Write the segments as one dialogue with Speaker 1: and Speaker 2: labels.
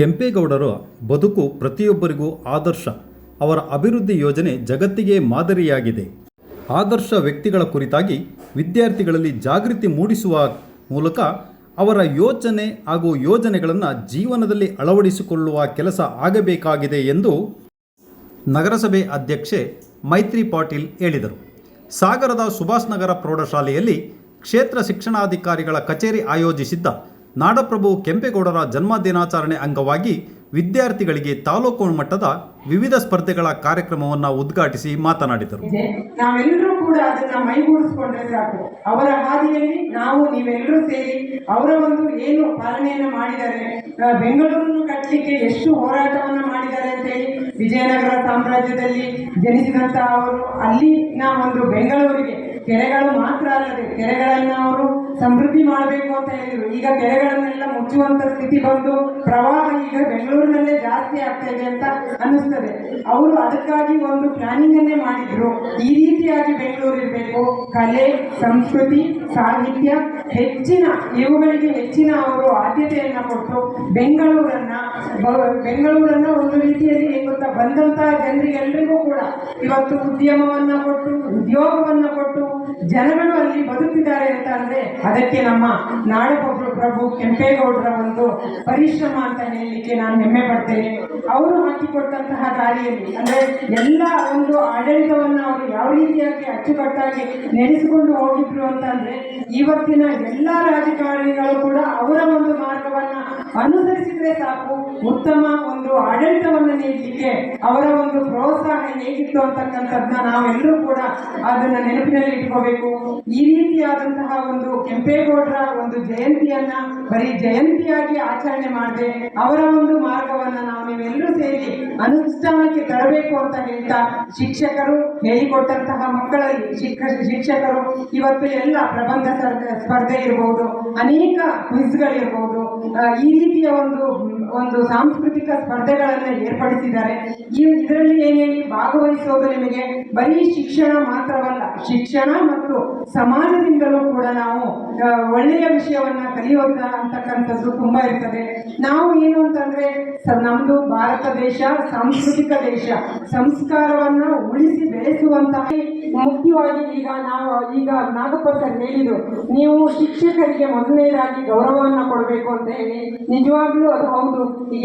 Speaker 1: ಕೆಂಪೇಗೌಡರ ಬದುಕು ಪ್ರತಿಯೊಬ್ಬರಿಗೂ ಆದರ್ಶ. ಅವರ ಅಭಿವೃದ್ಧಿ ಯೋಜನೆ ಜಗತ್ತಿಗೆ ಮಾದರಿಯಾಗಿದೆ. ಆದರ್ಶ ವ್ಯಕ್ತಿಗಳ ಕುರಿತಾಗಿ ವಿದ್ಯಾರ್ಥಿಗಳಲ್ಲಿ ಜಾಗೃತಿ ಮೂಡಿಸುವ ಮೂಲಕ ಅವರ ಯೋಚನೆ ಹಾಗೂ ಯೋಜನೆಗಳನ್ನು ಜೀವನದಲ್ಲಿ ಅಳವಡಿಸಿಕೊಳ್ಳುವ ಕೆಲಸ ಆಗಬೇಕಾಗಿದೆ ಎಂದು ನಗರಸಭೆ ಅಧ್ಯಕ್ಷೆ ಮೈತ್ರಿ ಪಾಟೀಲ್ ಹೇಳಿದರು. ಸಾಗರದ ಸುಭಾಷ್ ನಗರ ಪ್ರೌಢಶಾಲೆಯಲ್ಲಿ ಕ್ಷೇತ್ರ ಶಿಕ್ಷಣಾಧಿಕಾರಿಗಳ ಕಚೇರಿ ಆಯೋಜಿಸಿದ್ದ ನಾಡಪ್ರಭು ಕೆಂಪೇಗೌಡರ ಜನ್ಮ ದಿನಾಚರಣೆ ಅಂಗವಾಗಿ ವಿದ್ಯಾರ್ಥಿಗಳಿಗೆ ತಾಲೂಕು ಮಟ್ಟದ ವಿವಿಧ ಸ್ಪರ್ಧೆಗಳ ಕಾರ್ಯಕ್ರಮವನ್ನು ಉದ್ಘಾಟಿಸಿ ಮಾತನಾಡಿದರು.
Speaker 2: ನಾವೆಲ್ಲರೂ ಕೂಡ ಅದನ್ನ ಮೈಗೂಡಿಸಿಕೊಂಡ್ರೆ ಸಾಕು. ಅವರ ಹಾದಿಯಲ್ಲಿ ನಾವು ನೀವೆಲ್ಲರೂ ಸೇರಿ ಅವರ ಒಂದು ಏನು ಪಾಲನೆಯನ್ನ ಮಾಡಿದ್ದಾರೆ ಬೆಂಗಳೂರನ್ನು ಕಟ್ಟಲಿಕ್ಕೆ ಎಷ್ಟು ಹೋರಾಟವನ್ನ ಮಾಡಿದ್ದಾರೆ ಅಂತ ಹೇಳಿ ವಿಜಯನಗರ ಸಾಮ್ರಾಜ್ಯದಲ್ಲಿ ಜನಿಸಿದಂತ ಅವರು ಅಲ್ಲಿನ ಒಂದು ಬೆಂಗಳೂರಿಗೆ, ಕೆರೆಗಳು ಮಾತ್ರ ಅಲ್ಲದೆ ಕೆರೆಗಳನ್ನ ಅವರು ಸಮೃದ್ಧಿ ಮಾಡಬೇಕು ಅಂತ ಹೇಳಿದ್ರು. ಈಗ ಕೆರೆಗಳನ್ನೆಲ್ಲ ಮುಚ್ಚುವಂತ ಸ್ಥಿತಿ ಬಂದು ಪ್ರವಾಹ ಈಗ ಬೆಂಗಳೂರಿನಲ್ಲೇ ಜಾಸ್ತಿ ಆಗ್ತಾ ಇದೆ ಅಂತ ಅನ್ನಿಸ್ತದೆ. ಅವರು ಅದಕ್ಕಾಗಿ ಒಂದು ಪ್ಲಾನಿಂಗ್ ಅನ್ನೇ ಮಾಡಿದ್ರು. ಈ ರೀತಿಯಾಗಿ ಬೆಂಗಳೂರು ಇರಬೇಕು. ಕಲೆ, ಸಂಸ್ಕೃತಿ, ಸಾಹಿತ್ಯ ಹೆಚ್ಚಿನ, ಇವುಗಳಿಗೆ ಹೆಚ್ಚಿನ ಅವರು ಆದ್ಯತೆಯನ್ನ ಕೊಟ್ಟು ಬೆಂಗಳೂರನ್ನ ಬೆಂಗಳೂರನ್ನ ಒಂದು ರೀತಿಯಲ್ಲಿ ಏನ್ ಗೊತ್ತಾ ಬಂದಂತಹ ಜನರಿಗೆಲ್ಲರಿಗೂ ಕೂಡ ಇವತ್ತು ಉದ್ಯಮವನ್ನ ಕೊಟ್ಟು, ಉದ್ಯೋಗವನ್ನ ಕೊಟ್ಟು ಜನಗಳು ಅಲ್ಲಿ ಬದುಕಿದ್ದಾರೆ ಅಂತ ಅಂದ್ರೆ ಅದಕ್ಕೆ ನಮ್ಮ ನಾಡಪ್ರಭು ಪ್ರಭು ಕೆಂಪೇಗೌಡರ ಒಂದು ಪರಿಶ್ರಮ ಅಂತ ಹೇಳಲಿಕ್ಕೆ ನಾನು ಹೆಮ್ಮೆ ಪಡ್ತೇನೆ. ಅವರು ಹಾಕಿಕೊಟ್ಟಂತಹ ದಾರಿಯಲ್ಲಿ, ಅಂದ್ರೆ ಎಲ್ಲ ಒಂದು ಆಡಳಿತವನ್ನ ಅವರು ಯಾವ ರೀತಿಯಾಗಿ ಅಚ್ಚುಕಟ್ಟಾಗಿ ನಡೆಸಿಕೊಂಡು ಹೋಗಿದ್ರು ಅಂತ ಅಂದ್ರೆ ಇವತ್ತಿನ ಎಲ್ಲ ರಾಜಕಾರಣಿಗಳು ಕೂಡ ಅವರ ಒಂದು ಮಾರ್ಗವನ್ನ ಅನುಸರಿಸಿದ್ರೆ ಸಾಕು ಉತ್ತಮ ಒಂದು ಆಡಳಿತವನ್ನು ನೀಡಲಿಕ್ಕೆ ಅವರ ಒಂದು ಪ್ರೋತ್ಸಾಹ ಹೇಗಿತ್ತು ಅಂತಕ್ಕಂಥದ್ದನ್ನ ನಾವೆಲ್ಲರೂ ಕೂಡ ಅದನ್ನ ನೆನಪಿನಲ್ಲಿ ಇಟ್ಕೋಬೇಕು. ಈ ರೀತಿಯಾದಂತಹ ಒಂದು ಕೆಂಪೇಗೌಡರ ಒಂದು ಜಯಂತಿಯನ್ನ ಬರೀ ಜಯಂತಿಯಾಗಿ ಆಚರಣೆ ಮಾಡದೆ ಅವರ ಒಂದು ಮಾರ್ಗವನ್ನ ನಾವು ನೀವೆಲ್ಲರೂ ಸೇರಿ ಅನುಷ್ಠಾನಕ್ಕೆ ತರಬೇಕು ಅಂತ ಹೇಳ್ತಾ ಶಿಕ್ಷಕರು ಹೇಳಿಕೊಟ್ಟಂತಹ ಮಕ್ಕಳಲ್ಲಿ ಶಿಕ್ಷ ಶಿಕ್ಷಕರು ಇವತ್ತು ಎಲ್ಲ ಪ್ರಬಂಧ ಸ್ಪರ್ಧೆ- ಇರಬಹುದು ಅನೇಕ ಕ್ವಿಜ್ಗಳಿರ್ಬೋದು ಆ, ಈ ರೀತಿಯ ಒಂದು ಒಂದು ಸಾಂಸ್ಕೃತಿಕ ಸ್ಪರ್ಧೆಗಳನ್ನು ಏರ್ಪಡಿಸಿದ್ದಾರೆ. ಈ ಇದರಲ್ಲಿ ಏನ್ ಹೇಳಿ ಭಾಗವಹಿಸೋದು ನಿಮಗೆ ಬರೀ ಶಿಕ್ಷಣ ಮಾತ್ರವಲ್ಲ, ಶಿಕ್ಷಣ ಮತ್ತು ಸಮಾಜದಿಂದಲೂ ಕೂಡ ನಾವು ಒಳ್ಳೆಯ ವಿಷಯವನ್ನ ಕಲಿಯೋದ ಅಂತಕ್ಕಂಥದ್ದು ತುಂಬಾ ಇರ್ತದೆ. ನಾವು ಏನು ಅಂತಂದ್ರೆ ನಮ್ದು ಭಾರತ ದೇಶ, ಸಾಂಸ್ಕೃತಿಕ ದೇಶ, ಸಂಸ್ಕಾರವನ್ನ ಉಳಿಸಿ ಬೆಳೆಸುವಂತಹ ಮುಖ್ಯವಾಗಿ ಈಗ ನಾವು, ಈಗ ನಾಗಪ್ಪ ಸರ್ ಹೇಳಿದ್ರು ನೀವು ಶಿಕ್ಷಕರಿಗೆ ಮೊದಲನೇದಾಗಿ ಗೌರವವನ್ನ ಕೊಡಬೇಕು ಅಂತ ಹೇಳಿ, ನಿಜವಾಗ್ಲೂ ಅದು ಹೌದು.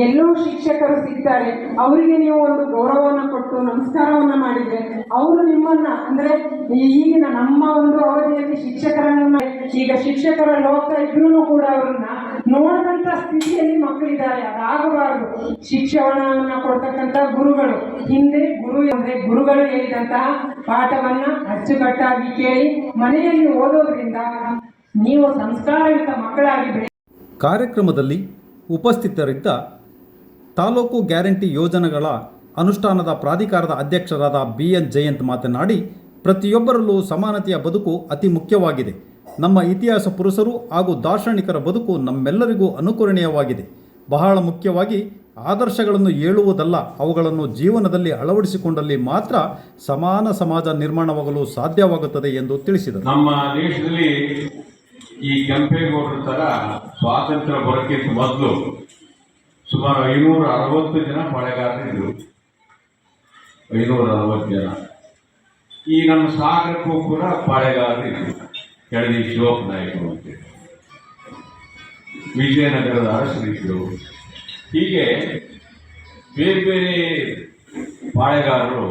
Speaker 2: ಎಲ್ಲೋ ಶಿಕ್ಷಕರು ಸಿಗ್ತಾರೆ. ಅವರಿಗೆ ನೀವು ಒಂದು ಗೌರವವನ್ನು ಕೊಟ್ಟು ನಮಸ್ಕಾರವನ್ನ ಮಾಡಿದ್ರೆ ಅವರು ನಿಮ್ಮನ್ನ, ಅಂದ್ರೆ ಈಗಿನ ನಮ್ಮ ಒಂದು ಅವಧಿಯಲ್ಲಿ ಶಿಕ್ಷಕರನ್ನ, ಈಗ ಶಿಕ್ಷಕರಲ್ಲಿ ಹೋಗ್ತಾ ಇದ್ರು ಕೂಡ ಅವ್ರನ್ನ ನೋಡದಂತ ಸ್ಥಿತಿಯಲ್ಲಿ ಮಕ್ಕಳಿದ್ದಾರೆ. ಅದಾಗಬಾರದು. ಶಿಕ್ಷಣವನ್ನ ಕೊಡ್ತಕ್ಕಂಥ ಗುರುಗಳು. ಹಿಂದೆ ಗುರು ಅಂದ್ರೆ ಗುರುಗಳು ಹೇಳಿದಂತಹ ಪಾಠವನ್ನ ಅಚ್ಚುಕಟ್ಟಾಗಿ ಕೇಳಿ ಮನೆಯಲ್ಲಿ ಓದೋದ್ರಿಂದ ನೀವು ಸಂಸ್ಕಾರಯುತ ಮಕ್ಕಳಾಗಿ
Speaker 1: ಕಾರ್ಯಕ್ರಮದಲ್ಲಿ ಉಪಸ್ಥಿತರಿದ್ದ ತಾಲೂಕು ಗ್ಯಾರಂಟಿ ಯೋಜನೆಗಳ ಅನುಷ್ಠಾನದ ಪ್ರಾಧಿಕಾರದ ಅಧ್ಯಕ್ಷರಾದ ಬಿ. ಎನ್. ಜಯಂತ್ ಮಾತನಾಡಿ, ಪ್ರತಿಯೊಬ್ಬರಲ್ಲೂ ಸಮಾನತೆಯ ಬದುಕು ಅತಿ ಮುಖ್ಯವಾಗಿದೆ. ನಮ್ಮ ಇತಿಹಾಸ ಪುರುಷರು ಹಾಗೂ ದಾರ್ಶನಿಕರ ಬದುಕು ನಮ್ಮೆಲ್ಲರಿಗೂ ಅನುಕರಣೀಯವಾಗಿದೆ. ಬಹಳ ಮುಖ್ಯವಾಗಿ ಆದರ್ಶಗಳನ್ನು ಹೇಳುವುದಲ್ಲ ಅವುಗಳನ್ನು ಜೀವನದಲ್ಲಿ ಅಳವಡಿಸಿಕೊಂಡಲ್ಲಿ ಮಾತ್ರ ಸಮಾನ ಸಮಾಜ ನಿರ್ಮಾಣವಾಗಲು ಸಾಧ್ಯವಾಗುತ್ತದೆ ಎಂದು ತಿಳಿಸಿದರು.
Speaker 3: ನಮ್ಮ ದೇಶದಲ್ಲಿ ಈ ಕೆಂಪೇಗೌಡರ ತರ ಸ್ವಾತಂತ್ರ್ಯ ಬರಕ್ಕಿಂತ ಮೊದಲು ಸುಮಾರು ಐನೂರ ಅರವತ್ತು ಜನ ಮಳೆಗಾರರಿದ್ರು ಐನೂರ ಅರವತ್ತು ಜನ. ಈ ನಮ್ಮ ಸಾಗರಕ್ಕೂ ಕೂಡ ಪಾಳೆಗಾರರಿದ್ರು ಕೆಳದಿ ಶಿವಪ್ಪ ನಾಯಕರು ಅಂತೇಳಿ ವಿಜಯನಗರದ ಅರಸರಿದ್ದರು ಹೀಗೆ ಬೇರೆ ಬೇರೆ ಪಾಳೆಗಾರರು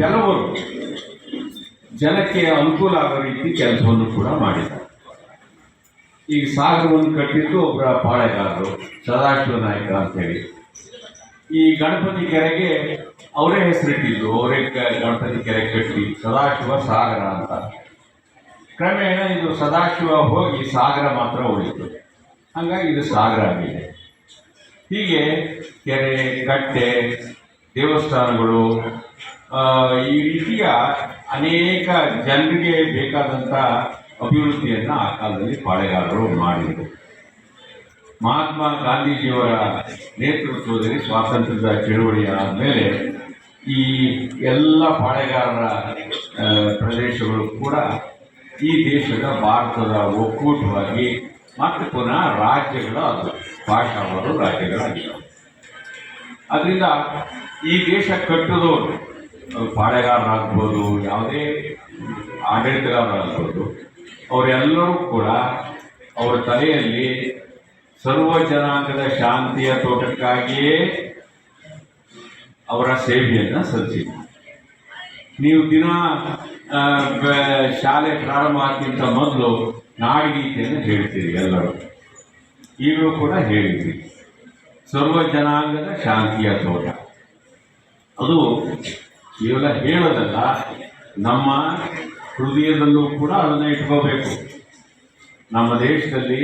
Speaker 3: ಕೆಲವರು ಜನಕ್ಕೆ ಅನುಕೂಲ ಆಗೋ ರೀತಿ ಕೆಲಸವನ್ನು ಕೂಡ ಮಾಡಿದ್ದಾರೆ. ಈಗ ಸಾಗರವನ್ನು ಕಟ್ಟಿದ್ದು ಒಬ್ಬರ ಪಾಳೆಗಾರರು, ಸದಾಶಿವ ನಾಯಕ ಅಂತೇಳಿ ಈ ಗಣಪತಿ ಕೆರೆಗೆ ಅವರೇ ಹೆಸರಿಟ್ಟಿದ್ರು ಅವರೇ ಗಣಪತಿ ಕೆರೆ ಕಟ್ಟಿ ಸದಾಶಿವ ಸಾಗರ ಅಂತ. ಕ್ರಮೇಣ ಇದು ಸದಾಶಿವ ಹೋಗಿ ಸಾಗರ ಮಾತ್ರ ಉಳಿತು. ಹಾಗಾಗಿ ಇದು ಸಾಗರ ಆಗಿದೆ. ಹೀಗೆ ಕೆರೆ, ಕಟ್ಟೆ, ದೇವಸ್ಥಾನಗಳು ಈ ರೀತಿಯ ಅನೇಕ ಜನರಿಗೆ ಬೇಕಾದಂಥ ಅಭಿವೃದ್ಧಿಯನ್ನು ಆ ಕಾಲದಲ್ಲಿ ಪಾಳೆಗಾರರು ಮಾಡಿದರು. ಮಹಾತ್ಮ ಗಾಂಧೀಜಿಯವರ ನೇತೃತ್ವದಲ್ಲಿ ಸ್ವಾತಂತ್ರ್ಯದ ಚಳುವಳಿ ಆದಮೇಲೆ ಈ ಎಲ್ಲ ಪಾಳೆಗಾರರ ಪ್ರದೇಶಗಳು ಕೂಡ ಈ ದೇಶದ ಭಾರತದ ಒಕ್ಕೂಟವಾಗಿ ಮತ್ತು ಪುನಃ ರಾಜ್ಯಗಳ ಭಾಷಾವರು ರಾಜ್ಯಗಳಾಗಿದ್ದವು ಅದರಿಂದ ಈ ದೇಶ ಕಟ್ಟಿದವರು ಪಾಳೆಗಾರರಾಗ್ಬೋದು, ಯಾವುದೇ ಆಡಳಿತಗಾರರಾಗ್ಬೋದು, ಅವರೆಲ್ಲರೂ ಕೂಡ ಅವರ ತಲೆಯಲ್ಲಿ ಸರ್ವ ಜನಾಂಗದ ಶಾಂತಿಯ ತೋಟಕ್ಕಾಗಿಯೇ ಅವರ ಸೇವೆಯನ್ನು ಸಲ್ಲಿಸಿ ನೀವು ದಿನ ಶಾಲೆ ಪ್ರಾರಂಭ ಆಗ್ತಿಂತ ಮೊದಲು ನಾಡಗೀತೆಯನ್ನು ಹೇಳ್ತೀರಿ ಎಲ್ಲರೂ. ಈಗಲೂ ಕೂಡ ಹೇಳಿದ್ರಿ ಸರ್ವ ಜನಾಂಗದ ಶಾಂತಿಯ ತೋಟ. ಅದು ಕೇವಲ ಹೇಳೋದಲ್ಲ, ನಮ್ಮ ಹೃದಯದಲ್ಲೂ ಕೂಡ ಅದನ್ನು ಇಟ್ಕೋಬೇಕು. ನಮ್ಮ ದೇಶದಲ್ಲಿ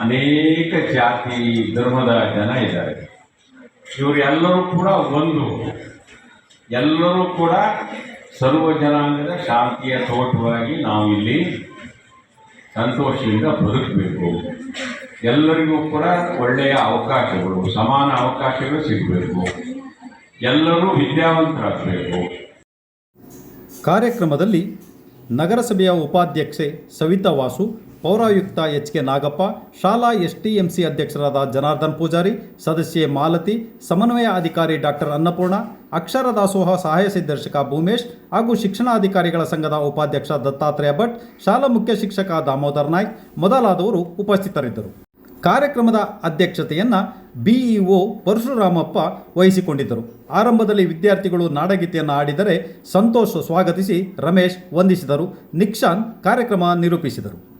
Speaker 3: ಅನೇಕ ಜಾತಿ, ಧರ್ಮದ ಜನ ಇದ್ದಾರೆ. ಇವರೆಲ್ಲರೂ ಕೂಡ ಒಂದು. ಎಲ್ಲರೂ ಕೂಡ ಸರ್ವ ಜನಾಂಗದ ಶಾಂತಿಯ ತೋಟವಾಗಿ ನಾವು ಇಲ್ಲಿ ಸಂತೋಷದಿಂದ ಬದುಕಬೇಕು. ಎಲ್ಲರಿಗೂ ಕೂಡ ಒಳ್ಳೆಯ ಅವಕಾಶಗಳು, ಸಮಾನ ಅವಕಾಶಗಳು ಸಿಗಬೇಕು. ಎಲ್ಲರೂ ವಿದ್ಯಾವಂತರಾಗಬೇಕು.
Speaker 1: ಕಾರ್ಯಕ್ರಮದಲ್ಲಿ ನಗರಸಭೆಯ ಉಪಾಧ್ಯಕ್ಷೆ ಸವಿತಾ ವಾಸು ಪೌರಾಯುಕ್ತ ಎಚ್ ಕೆ ನಾಗಪ್ಪ, ಶಾಲಾ ಎಸ್ಟಿಎಂಸಿ ಅಧ್ಯಕ್ಷರಾದ ಜನಾರ್ದನ್ ಪೂಜಾರಿ, ಸದಸ್ಯೆ ಮಾಲತಿ, ಸಮನ್ವಯ ಅಧಿಕಾರಿ ಡಾಕ್ಟರ್ ಅನ್ನಪೂರ್ಣ, ಅಕ್ಷರ ದಾಸೋಹ ಸಹಾಯ ನಿರ್ದೇಶಕ ಭೂಮೇಶ್ ಹಾಗೂ ಶಿಕ್ಷಣಾಧಿಕಾರಿಗಳ ಸಂಘದ ಉಪಾಧ್ಯಕ್ಷ ದತ್ತಾತ್ರೇಯ ಭಟ್, ಶಾಲಾ ಮುಖ್ಯ ಶಿಕ್ಷಕ ದಾಮೋದರ್ ನಾಯ್ಕ್ ಮೊದಲಾದವರು ಉಪಸ್ಥಿತರಿದ್ದರು. ಕಾರ್ಯಕ್ರಮದ ಅಧ್ಯಕ್ಷತೆಯನ್ನು ಬಿಇಒ ಪರಶುರಾಮಪ್ಪ ವಹಿಸಿಕೊಂಡಿದ್ದರು. ಆರಂಭದಲ್ಲಿ ವಿದ್ಯಾರ್ಥಿಗಳು ನಾಡಗೀತೆಯನ್ನು ಆಡಿದರೆ ಸಂತೋಷ್ ಸ್ವಾಗತಿಸಿ ರಮೇಶ್ ವಂದಿಸಿದರು. ನಿಕ್ಷಾನ್ ಕಾರ್ಯಕ್ರಮ ನಿರೂಪಿಸಿದರು.